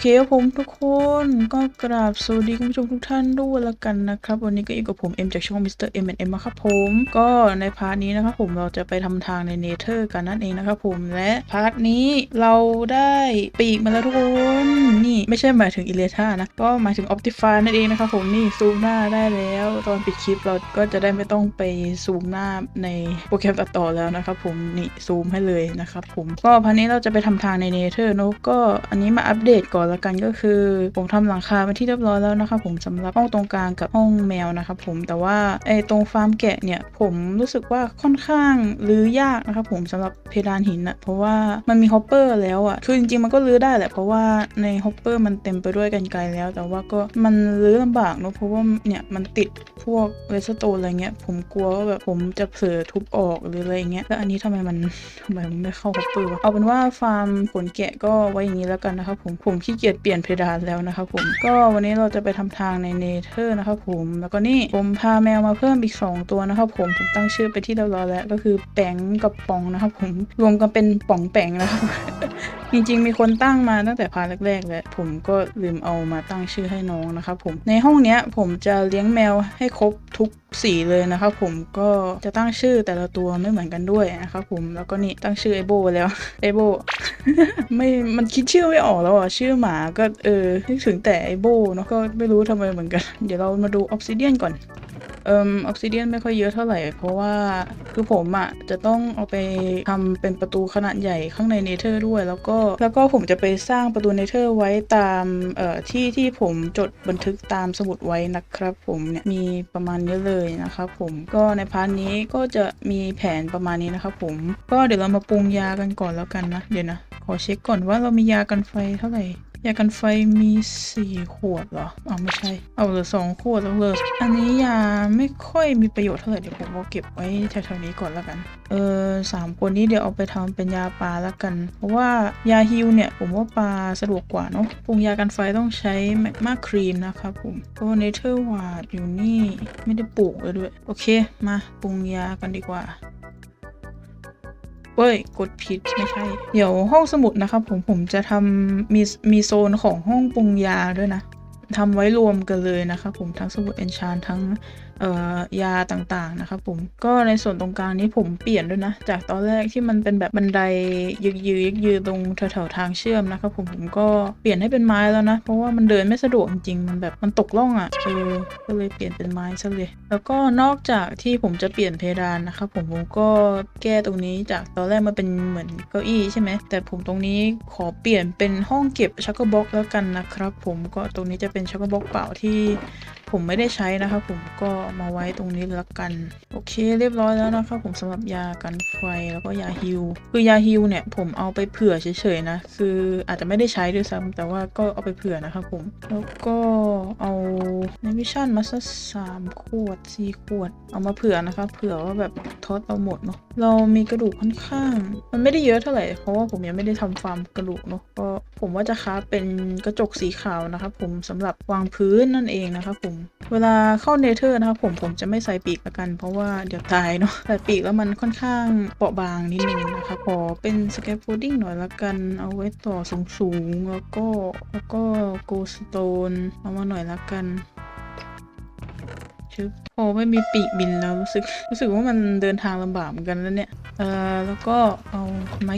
เคครับผมทุกคนก็กราบสวัสดีคุณผู้ชมทุกท่านด้วยละกันนะครับ วันนี้ก็อยู่กับผมเอ็มจากช่อง Mr. M M นะครับผม ก็ในพาร์ทนี้นะครับผมเราจะไปทำทางในเนเธอร์กันนั่นเองนะครับผมและพาร์ทนี้เราได้ปีกมาแล้วทุกคนนี่ไม่ใช่หมายถึงอิเลธานะก็หมายถึง Optify นั่นเองนะครับผมนี่ซูมหน้าได้แล้ว ตอนปิดคลิปเราก็จะได้ไม่ต้องไปซูมหน้าในโปรแกรมตัดต่อแล้วนะครับผมนี่ซูมให้เลยนะครับผมก็พาร์ทนี้เราจะไปทำทางในเนเธอร์เนะก็อันนี้มาอัปเดตก่อนละกันก็คือ ผมทำหลังคาเป็นที่เรียบร้อยแล้วนะครับผมสำหรับห้องตรงกลางกับห้องแมวนะครับผมแต่ว่าไอ้ตรงฟาร์มแกะเนี่ยผมรู้สึกว่าค่อนข้างรื้อยากนะครับผมสำหรับเพดานหินอะเพราะว่ามันมีฮอปเปอร์แล้วอะคือจริงๆมันก็รื้อได้แหละเพราะว่าในฮอปเปอร์มันเต็มไปด้วยกันไกลแล้ว แต่ว่าก็มันรื้อลำบากเนอะเพราะว่าเนี่ยมันติดพวกเวสโตนอะไรเงี้ยผมกลัวว่าแบบผมจะเผลอทุบออกหรืออะไรเงี้ยแล้วอันนี้ทำไมมันทำไมมันไม่เข้าฮอปเปอร์วะเอาเป็นว่าฟาร์มขนแกะก็ไว้อย่างนี้แล้วกันนะครับผมผมขี้เกียจเปลี่ยนเพดานแล้วนะครับผม ก็วันนี้เราจะไปทำทางในเนเธอร์นะครับผม แล้วก็นี่ผมพาแมวมาเพิ่มอีก 2 ตัวนะครับผม ผมตั้งชื่อไปที่เรียบร้อยแล้ว ก็คือแปงกับปองนะครับผม รวมกันเป็นป่องแปงนะครับ จริงๆ มีคนตั้งมาตั้งแต่พาร์ทแรกๆแล้วผมก็ลืมเอามาตั้งชื่อให้น้องนะครับผมในห้องเนี้ยผมจะเลี้ยงแมวให้ครบทุกสีเลยนะครับผมก็จะตั้งชื่อแต่ละตัวไม่เหมือนกันด้วยนะครับผมแล้วก็นี่ตั้งชื่อไอโบไว้แล้วไอโบไม่มันคิดชื่อไม่ออกแล้วอะชื่อหมาก็เออนึกถึงแต่ไอโบเนาะก็ไม่รู้ทำไมเหมือนกัน เดี๋ยวเรามาดูออ s ซิเดียนก่อน เอ่อออ s ซิเดียนไม่ค่อยเยอะเท่าไหร่ เพราะว่าคือผมอะ่ะจะต้องเอาไปทำเป็นประตูขนาดใหญ่ข้างในเนเธอร์ด้วย แล้วก็แล้วก็ผมจะไปสร้างประตูเนเธอร์ไว้ตามเอ่อที่ที่ผมจดบันทึกตามสมุดไว้นะครับ ผมเนี่ยมีประมาณนี้เลยนะครับผมก็ในพาร์ทนี้ก็จะมีแผนประมาณนี้นะครับผมก็เดี๋ยวเรามาปรุงยากันก่อนแล้วกันนะ เดี๋ยวนะขอเช็คก่อนว่าเรามียากันไฟเท่าไหร่ ยากันไฟมีสี่ขวดเหรออ้าไม่ใช่ เอาเหลือสองขวดแล้วเลยอันนี้ยาไม่ค่อยมีประโยชน์เท่าไหร่เดี๋ยวผมเอาเก็บไว้แถวๆนี้ก่อนแล้วกัน เออสามคนนี้เดี๋ยวเอาไปทำเป็นยาปลาแล้วกัน เพราะว่ายาฮิวเนี่ย ผมว่าปลาสะดวกกว่าเนาะปรุงยากันไฟต้องใช้แมกมาครีมนะครับผมก็เนเธอร์วาดอยู่นี่ไม่ได้ปลูกเลยด้วย โอเค มาปรุงยากันดีกว่า เว้ยกดผิดไม่ใช่ เดี๋ยวห้องสมุดนะครับผมผมจะทำมีมีโซนของห้องปรุงยาด้วยนะทำไว้รวมกันเลยนะครับผมทั้งสมุดเอนชานทั้ง เอ่อยาต่างๆนะครับผมก็ในส่วนตรงกลางนี้ผมเปลี่ยนด้วยนะ จากตอนแรกที่มันเป็นแบบบันไดยึกยือยึกยือตรงแถวๆทางเชื่อมนะครับผมผมก็เปลี่ยนให้เป็นไม้แล้วนะ เพราะว่ามันเดินไม่สะดวกจริงมันแบบมันตกล่องอะ่ะเออก็เลยเปลี่ยนเป็นไม้ซะเลย แล้วก็นอกจากที่ผมจะเปลี่ยนเพดานนะครับผมผมก็แก้ตรงนี้จากตอนแรกมันเป็นเหมือนเก้าอี้ใช่ไหมแต่ผมตรงนี้ขอเปลี่ยนเป็นห้องเก็บชักเกอร์บ็อกแล้วกันนะครับผมก็ตรงนี้จะเป็นชักเกอร์บ็อกเปล่าที่ผมไม่ได้ใช้นะครับผมก็มาไว้ตรงนี้แล้วกัน โอเคเรียบร้อยแล้วนะครับผมสำหรับยากันไฟแล้วก็ยาฮิวคือยาฮิวเนี่ยผมเอาไปเผื่อเฉยๆนะคืออาจจะไม่ได้ใช้ด้วยซ้ำแต่ว่าก็เอาไปเผื่อนะครับผม แล้วก็เอาในวิชั่นมาสักสามขวดสี่ขวด เอามาเผื่อนะครับเผื่อว่าแบบทอดเอาหมดเนาะเรามีกระดูกค่อนข้าง มันไม่ได้เยอะเท่าไหร่เพราะว่าผมยังไม่ได้ทำฟาร์มกระดูกเนาะก็ผมว่าจะคราเป็นกระจกสีขาวนะครับผมสำหรับวางพื้นนั่นเองนะครับผมเวลาเข้าเนเธอร์นะครับผมผมจะไม่ใส่ปีกละกัน เพราะว่าเดี๋ยวตายเนาะใส่ปีกแล้วมันค่อนข้างเปราะบางนิดนึงนะคะขอเป็นสแคปโฟดิ้งหน่อยละกันเอาไว้ต่อสูงๆแล้วก็แล้วก็โกสโตนเอามาหน่อยละกัน ชึบพอไม่มีปีกบินแล้วรู้สึกรู้สึกว่ามันเดินทางลำบากเหมือนกันแล้วเนี่ยเอ่อแล้วก็เอาไม้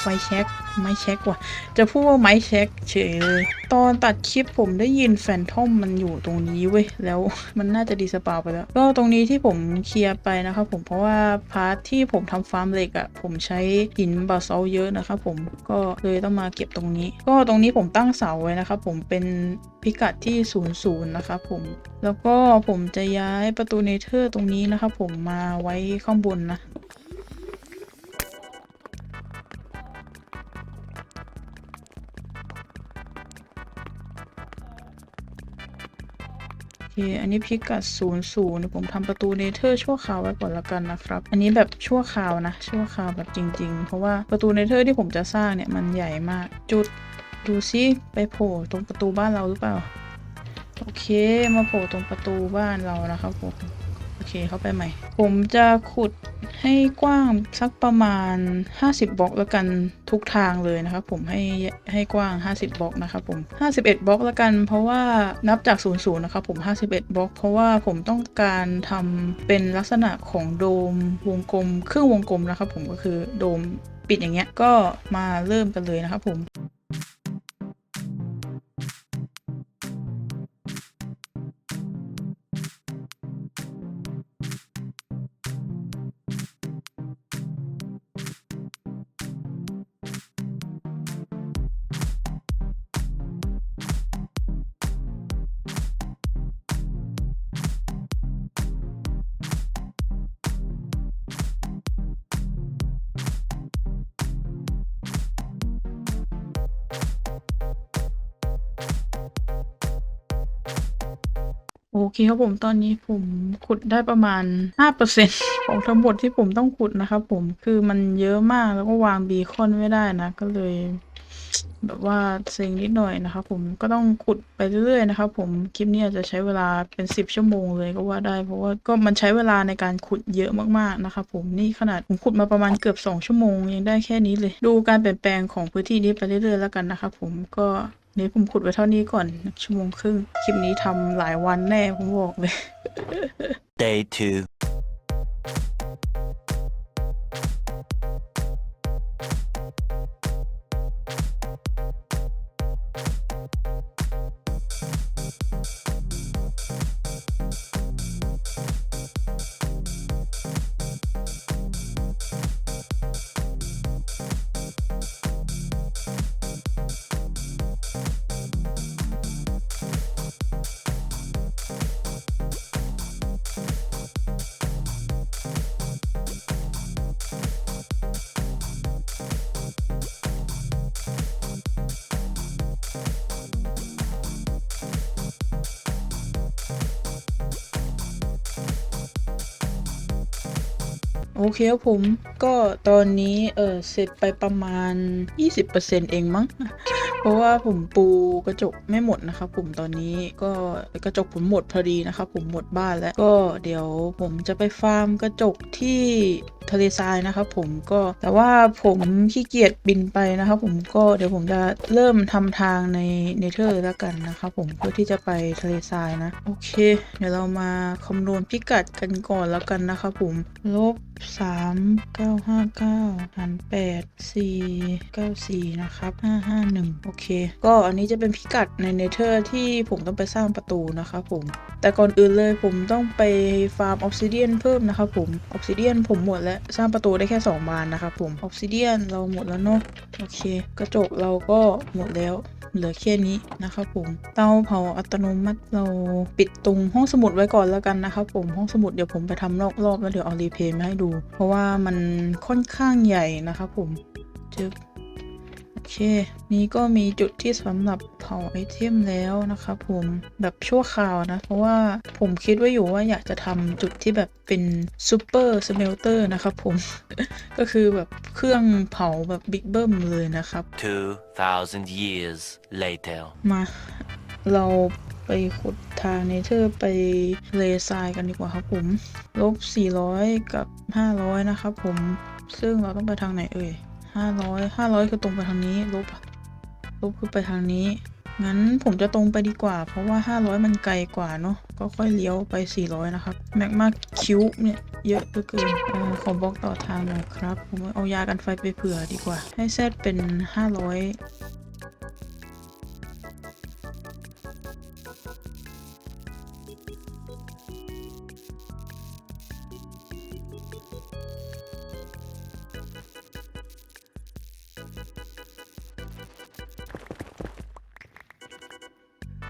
ไฟแช็กไม้เช็กว่ะ จะพูดว่าไม้เช็คเฉยเลยตอนตัดคลิปผมได้ยินแฟนทอมมันอยู่ตรงนี้เว้ยแล้วมันน่าจะดีสปาวไปแล้ว ก็ตรงนี้ที่ผมเคลียร์ไปนะครับผมเพราะว่าพาร์ทที่ผมทำฟาร์มเหล็กอะ่ะผมใช้หินบาซอลเยอะนะครับผมก็เลยต้องมาเก็บตรงนี้ ก็ตรงนี้ผมตั้งเสาไว้นะครับผมเป็นพิกัดที่ 00 นะครับผมแล้วก็ผมจะยายประตูเนเธอร์ตรงนี้นะครับผมมาไว้ข้างบนนะ โอเค อันนี้พิกัด0ูนย์ผมทำประตูเนเธอร์ชั่วคราวไว้ก่อนละกันนะครับ อันนี้แบบชั่วคราวนะ ชั่วคราวแบบจริง ๆ เพราะว่าประตูเนเธอร์ที่ผมจะสร้างเนี่ยมันใหญ่มาก จุดดูซิไปโผล่ตรงประตูบ้านเราหรือเปล่า โอเคมาโผล่ตรงประตูบ้านเรานะครับผมโอเคเข้าไปใหม่ ผมจะขุดให้กว้างสักประมาณ 50 บล็อกแล้วกันทุกทางเลยนะครับผมให้ให้กว้าง 50 บล็อกนะครับผม 51 บล็อกแล้วกัน เพราะว่านับจาก 00นะครับผม 51 บล็อก เพราะว่าผมต้องการทำเป็นลักษณะของโดมวงกลมครึ่งวงกลมนะครับผมก็คือโดมปิดอย่างเงี้ยก็มาเริ่มกันเลยนะครับผม เคครับผมตอนนี้ผมขุดได้ประมาณ 5%ของทั้งหมดที่ผมต้องขุดนะครับผมคือมันเยอะมากแล้วก็วางบีคอนไม่ได้นะ ก็เลย แบบว่าเซ็งนิดหน่อยนะครับผมก็ต้องขุดไปเรื่อยๆนะครับผมคลิปนี้อาจจะใช้เวลาเป็น 10 ชั่วโมงเลยก็ว่าได้ เพราะว่าก็มันใช้เวลาในการขุดเยอะมากๆนะครับผมนี่ขนาดผมขุดมาประมาณเกือบ 2 ชั่วโมงยังได้แค่นี้เลย ดูการเปลี่ยนแปลงของพื้นที่นี้ไปเรื่อยๆแล้วกันนะครับผมก็ นี้ผมขุดไว้เท่านี้ก่อนชั่วโมงครึ่ง คลิปนี้ทำหลายวันแน่ผมบอกเลย Day two โอเคครับผม ก็ตอนนี้เออเสร็จไปประมาณ 20%เองมั้ง เพราะว่าผมปูกระจกไม่หมดนะครับผมตอนนี้ก็กระจกผมหมดพอดีนะครับผมหมดบ้านแล้วก็เดี๋ยวผมจะไปฟาร์มกระจกที่ทะเลทรายนะครับผมก็แต่ว่าผมขี้เกียจบินไปนะครับผมก็เดี๋ยวผมจะเริ่มทำทางในเนเธอร์แล้วกันนะครับผมเพื่อที่จะไปทะเลทรายนะโอเค เดี๋ยวเรามาคำนวณพิกัดกันก่อนแล้วกันนะครับผมลบสามเก้าห้าเก้าหารแปดสี่เก้าสี่นะครับห้าห้าหนึ่งโอเค ก็อันนี้จะเป็นพิกัดในเนเธอร์ที่ผมต้องไปสร้างประตูนะครับผม แต่ก่อนอื่นเลยผมต้องไปฟาร์มออ s ซิเดียนเพิ่มนะครับผมออ s ซิเดียนผมหมดแล้วสร้างประตูได้แค่2บานนะครับผมออ s ซิเดียนเราหมดแล้วเนาะโอเค กระจกเราก็หมดแล้วเหลือแค่นี้นะครับผม เตาเผาอัตโนมัติเราปิดตรงห้องสมุดไว้ก่อนแล้วกันนะครับผมห้องสมุดเดี๋ยวผมไปทำรอบๆแล้วเดี๋ยวเอารีเพย์มาให้ดู เพราะว่ามันค่อนข้างใหญ่นะครับผมจึบโอเค นี้ก็มีจุดที่สำหรับเผาไอเทมแล้วนะครับผมแบบชั่วคราวนะ เพราะว่าผมคิดไว้อยู่ว่าอยากจะทำจุดที่แบบเป็นซูเปอร์สเมลเตอร์นะครับผม ก็คือแบบเครื่องเผาแบบบิ๊กเบิ้มเลยนะครับ 2,000 years later. มาเรา ไปขุดทางเนเธอร์ไปเลทรายกันดีกว่าครับผมลบ 400 กับ 500 นะครับผมซึ่งเราต้องไปทางไหนเอ่ย 500 500 คือตรงไปทางนี้ลบอะลบคือไปทางนี้ งั้นผมจะตรงไปดีกว่า เพราะว่า 500 มันไกลกว่าเนาะก็ค่อยเลี้ยวไป 400 นะครับแม็กมาคิวเนี่ยเยอะเกินออขอบล็อกต่อทางหน่อยครับ ผมเอายากันไฟไปเผื่อดีกว่า ให้เซตเป็น 500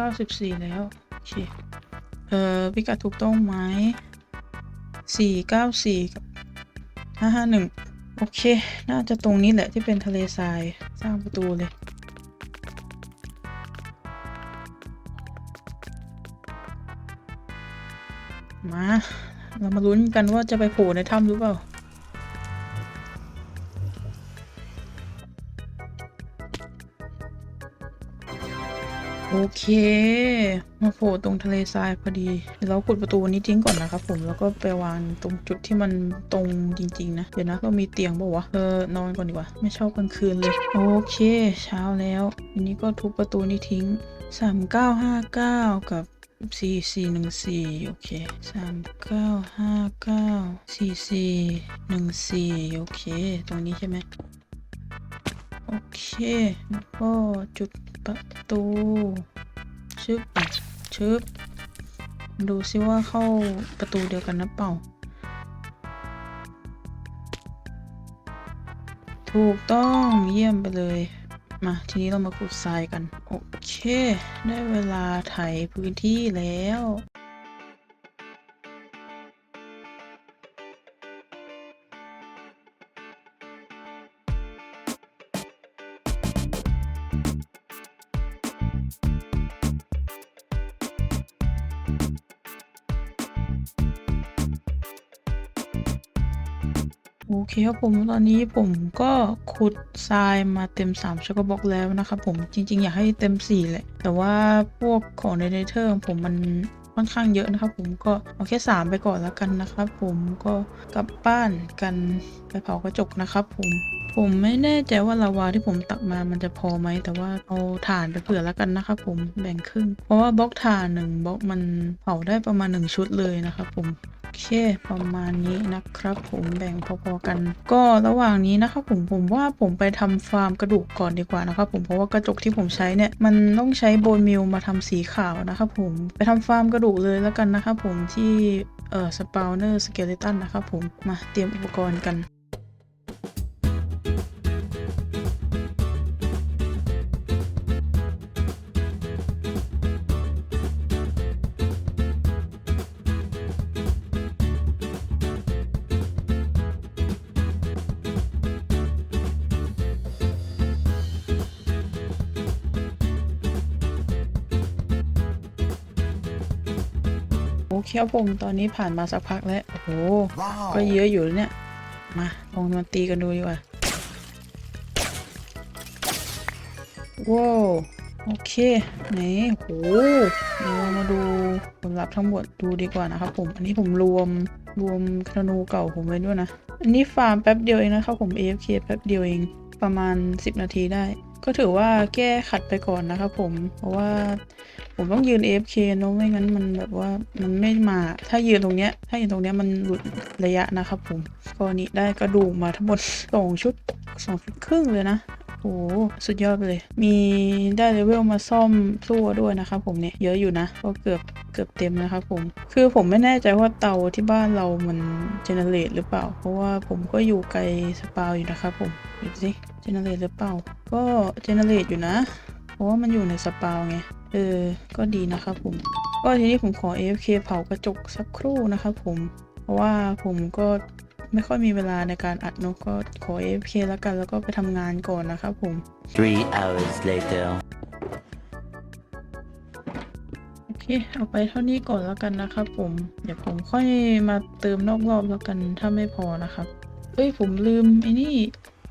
เก้าสิบสี่แล้ว โอเค เอ่อพิกัดถูกต้องไหมสี่เก้าสี่กับห้าห้าหนึ่งโอเค น่าจะตรงนี้แหละที่เป็นทะเลทราย สร้างประตูเลยมา เรามาลุ้นกันว่าจะไปโผล่ในถ้ำหรือเปล่า โอเค มาโผล่ตรงทะเลทรายพอดีเดี๋ยวเราขุดประตูนี้ทิ้งก่อนนะครับผมแล้วก็ไปวางตรงจุดที่มันตรงจริง ๆ นะ เดี๋ยวนะเรามีเตียงบอกวะเออนอนก่อนดีกว่า ไม่ชอบกลางคืนเลย โอเค เช้าแล้วทีนี้ก็ทุบประตูนี้ทิ้ง 3959 กับ4414โอเค3959 4414โอเค ตรงนี้ใช่ไหมโอเค แล้วก็จุด ประตูชึบชึบดูซิว่าเข้าประตูเดียวกันนะเปล่า ถูกต้องเยี่ยมไปเลย มาทีนี้เรามาขุดทรายกัน โอเค ได้เวลาไถพื้นที่แล้ว โอเคครับผมตอนนี้ผมก็ขุดทรายมาเต็ม3ช็อกโกบอกแล้วนะครับผมจริง ๆ อยากให้เต็ม4เลยแต่ว่าพวกของในเนเธอร์ผมมันค่อนข้างเยอะนะครับผมก็เอาแค่ 3 ไปก่อนแล้วกันนะครับผมก็กลับบ้านกันไปเผากระจกนะครับผมผมไม่แน่ใจว่าลาวาที่ผมตักมามันจะพอไหม แต่ว่าเอาถ่านไปเผื่อแล้วกันนะครับผมแบ่งครึ่ง เพราะว่าบล็อกถ่านหนึ่งบล็อกมันเผาได้ประมาณ 1 ชุดเลยนะครับผม เค ประมาณนี้นะครับ ผมแบ่งพอๆกัน ก็ระหว่างนี้นะครับผมผมว่าผมไปทำฟาร์มกระดูกก่อนดีกว่านะครับผมเพราะว่ากระจกที่ผมใช้เนี่ยมันต้องใช้โบนมิลมาทำสีขาวนะครับผมไปทำฟาร์มกระดูกเลยแล้วกันนะครับผมที่เอ่อสปาวเนอร์สเกเลตันนะครับผมมาเตรียมอุปกรณ์กัน เคครับผมตอนนี้ผ่านมาสักพักแล้ว โอ้โห ก็เยอะอยู่แล้วเนี่ย มาลองมาตีกันดูดีกว่าว้าวโอเคไหนโหเดี๋ยวเรามาดูผลลัพธ์ทั้งหมดดูดีกว่านะครับผม อันนี้ผมรวมรวมธนูเก่าผมไว้ด้วยนะ อันนี้ฟาร์มแป๊บเดียวเองนะครับผม AFK แป๊บเดียวเองประมาณ 10 นาทีได้ ก็ถือว่าแก้ขัดไปก่อนนะครับผม เพราะว่าผมต้องยืน AFK เนาะไม่งั้นมันแบบว่ามันไม่มา ถ้ายืนตรงเนี้ย ถ้ายืนตรงเนี้ยมันหลุดระยะนะครับผมก็นี้ได้กระดูกมาทั้งหมดสองชุดสองชุดครึ่งเลยนะ โอ้สุดยอดไปเลย มีได้เลเวลมาซ่อมสู้ด้วยนะครับผมเนี่ยเยอะอยู่นะก็เกือบเกือบเต็มนะครับผม คือผมไม่แน่ใจว่าเตาที่บ้านเรามันเจเนเรตหรือเปล่า เพราะว่าผมก็อยู่ไกลสปาวอยู่นะครับผมดูสิเจเนเรตหรือเปล่า ก็เจเนเรตอยู่นะ เพราะว่ามันอยู่ในสปาวไงเออ ก็ดีนะครับผม ก็ทีนี้ผมขอ AFK เผากระจกสักครู่นะครับผม เพราะว่าผมก็ ไม่ค่อยมีเวลาในการอัดเนอะก็ขอ AFK แล้วกัน แล้วก็ไปทำงานก่อนนะครับผม Three hours later. โอเค เอาไปเท่านี้ก่อนแล้วกันนะครับผม เดี๋ยวผมค่อยมาเติมนอกรอบแล้วกันถ้าไม่พอนะครับ เอ้ยผมลืมไอ้นี่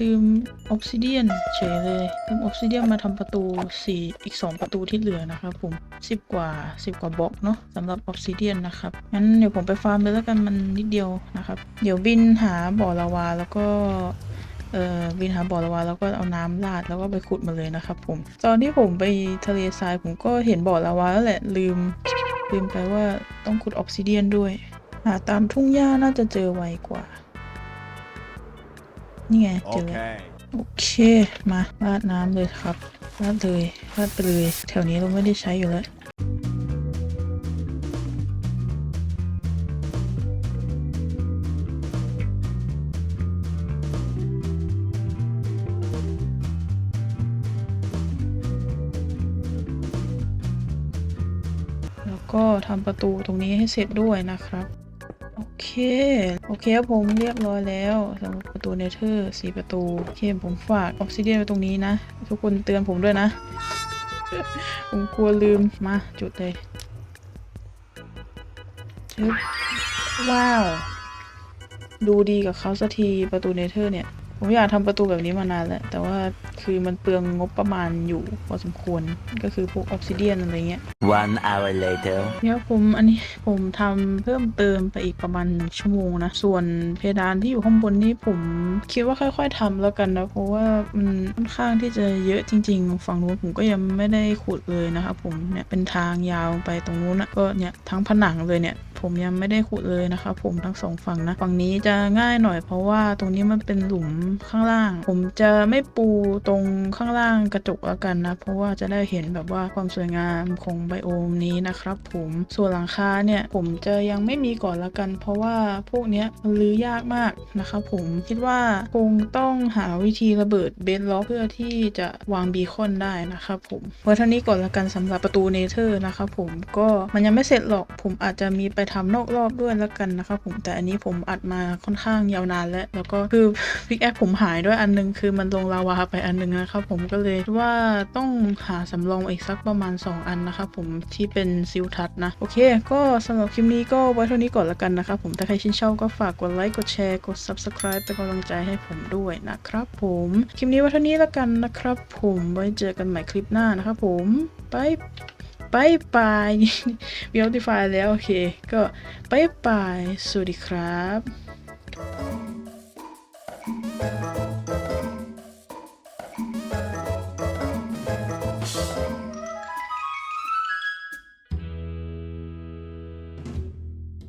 ลืมออ s ซิเดียนเฉยเลยลืมออ s ซิเดียนมาทำประตูสี่อีก 2 ประตูที่เหลือนะครับผม 10 กว่า 10 กว่าบล็อกเนาะสำหรับออ s ซิเดียนนะครับ งั้นเดี๋ยวผมไปฟาร์มเลยแล้วกันมันนิดเดียวนะครับ เดี๋ยวบินหาบ่อลาวาแล้วก็เอ่อบินหาบ่อละวาแล้วก็เอาน้ำราดแล้วก็ไปขุดมาเลยนะครับผมตอนที่ผมไปทะเลทรายผมก็เห็นบ่อละวาแล้วแหละลืม ลืมไปว่าต้องขุดออกซิเดียนด้วย หาตามทุ่งหญ้าน่าจะเจอไวกว่า นี่ไงเจอแล้ว Okay. โอเคมาราดน้ำเลยครับราดเลยราดไปเลย แถวนี้เราไม่ได้ใช้อยู่แล้วแล้วก็ทำประตูตรงนี้ให้เสร็จด้วยนะครับ โอเค โอเคครับผมเรียบร้อยแล้วสำหรับประตูเนเธอร์สี่ประตู โอเคผมฝากออกซิเดียนไว้ตรงนี้นะ ทุกคนเตือนผมด้วยนะ ผมกลัวลืมมาจุดเลยว้าว ดูดีกับเขาสักทีประตูเนเธอร์เนี่ย ผมอยากทำประตูแบบนี้มานานแล้ว แต่ว่าคือคือมันเปลืองงบประมาณอยู่พอสมควรก็คือพวกออ s ซิเดียนอะไรเงี้ย One hour later. เดี๋ยวผมอันนี้ผมทำเพิ่มเติมไปอีกประมาณหนึ่งชั่วโมงนะ ส่วนเพดานที่อยู่ข้างบนนี่ผมคิดว่าค่อยๆทำแล้วกันนะ เพราะว่ามันค่อนข้างที่จะเยอะจริง ๆ ฝั่งนู้นผมก็ยังไม่ได้ขุดเลยนะครับผมเนี่ยเป็นทางยาวไปตรงนู้นนะก็เนี่ยทั้งผนังเลยเนี่ย ผมยังไม่ได้ขุดเลยนะครับผมทั้งสองฝั่งนะ ฝั่งนี้จะง่ายหน่อยเพราะว่าตรงนี้มันเป็นหลุมข้างล่าง ผมจะไม่ปูตรงข้างล่างกระจกแล้วกันนะ เพราะว่าจะได้เห็นแบบว่าความสวยงามของไบโอมนี้นะครับ ผมส่วนหลังคาเนี่ย ผมจะยังไม่มีก่อนล้วกัน เพราะว่าพวกเนี้ยมันรื้อยากมากนะครับผมคิดว่าคงต้องหาวิธีระเบิดเบนล็อกเพื่อที่จะวางบีคอนได้นะครับผมไว้เท่านี้ก่อนล้วกันสำหรับประตูเนเธอร์นะครับผมก็มันยังไม่เสร็จหรอกผมอาจจะมีไปทำนอกรอบด้วยแล้วกันนะครับผมแต่อันนี้ผมอัดมาค่อนข้างยาวนานแล้ว แล้วก็คือพิกแอคผมหายด้วยอันนึงคือมันลงลาวาไปอันนึงนะครับผมก็เลยว่าต้องหาสำรองอีกสักประมาณ 2 อันนะครับผมที่เป็นซิลทัชนะ โอเค ก็สำหรับคลิปนี้ก็ไว้เท่านี้ก่อนแล้วกันนะครับผมถ้าใครชื่นชอบก็ฝากกดไลค์กดแชร์กด subscribe เป็นกำลังใจให้ผมด้วยนะครับผมคลิปนี้ไว้เท่านี้แล้วกันนะครับผมไว้เจอกันใหม่คลิปหน้านะครับผมบาย บายบายมีออติฟายแล้ว โอเค ก็บายบาย สวัสดีครับ